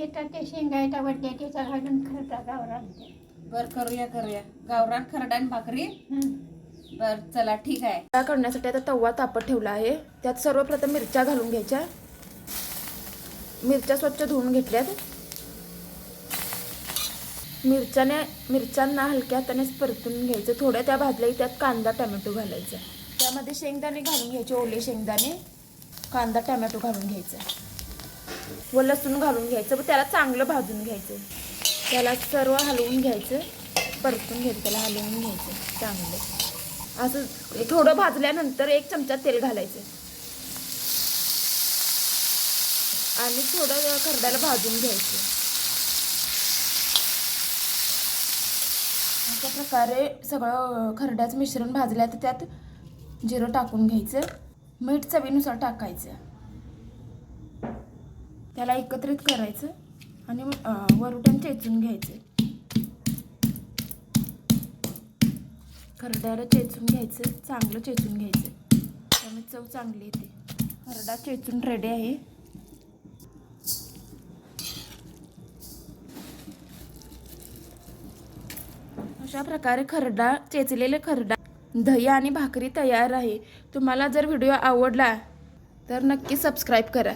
शेतात ते शेंगायचा वड्या त्याचा घालून खरडा गावरान बर करूया करूया. गावरान खरडा आणि भाकरी? बर चला ठीक आहे. त्या करण्यासाठी आता तवा तापत ठेवला आहे. त्यात सर्वप्रथम मिरच्या घालून घ्यायच्या. मिरच्या स्वच्छ धुवून घेतल्यात. मिरच्याने मिरच्यांना हलक्या हातानेच परतून घ्यायचं. थोड्या त्या भाजल्या की त्यात कांदा टमॅटो घालायचा. त्यामध्ये शेंगदाणे घालून घ्यायचे ओले शेंगदाणे. कांदा टमॅटो घालून घ्यायचा. व लसूण घालून घ्यायचं व त्याला चांगलं भाजून घ्यायचं. त्याला सर्व हलवून घ्यायचं परतून घ्यायचं त्याला हलवून घ्यायचं चांगलं. असं थोडं भाजल्यानंतर एक चमचा तेल घालायचं. आणि थोडं खरड्याला भाजून घ्यायचं. अशा प्रकारे सगळं खरड्याचं मिश्रण भाजलं तर त्यात जिरं टाकून घ्यायचं. मीठ चवीनुसार टाकायचं. त्याला एकत्रित करायचं आणि अं, वरुटण चेचून घ्यायचं. खरड्याला चेचून घ्यायचं चांगलं चेचून घ्यायचं. त्यामुळे चव चांगली येते. खरडा चेचून रेडी आहे. अशा प्रकारे खरडा चेचलेले खरडा दही आणि भाकरी तयार आहे. तुम्हाला जर व्हिडिओ आवडला तर नक्की सबस्क्राईब करा.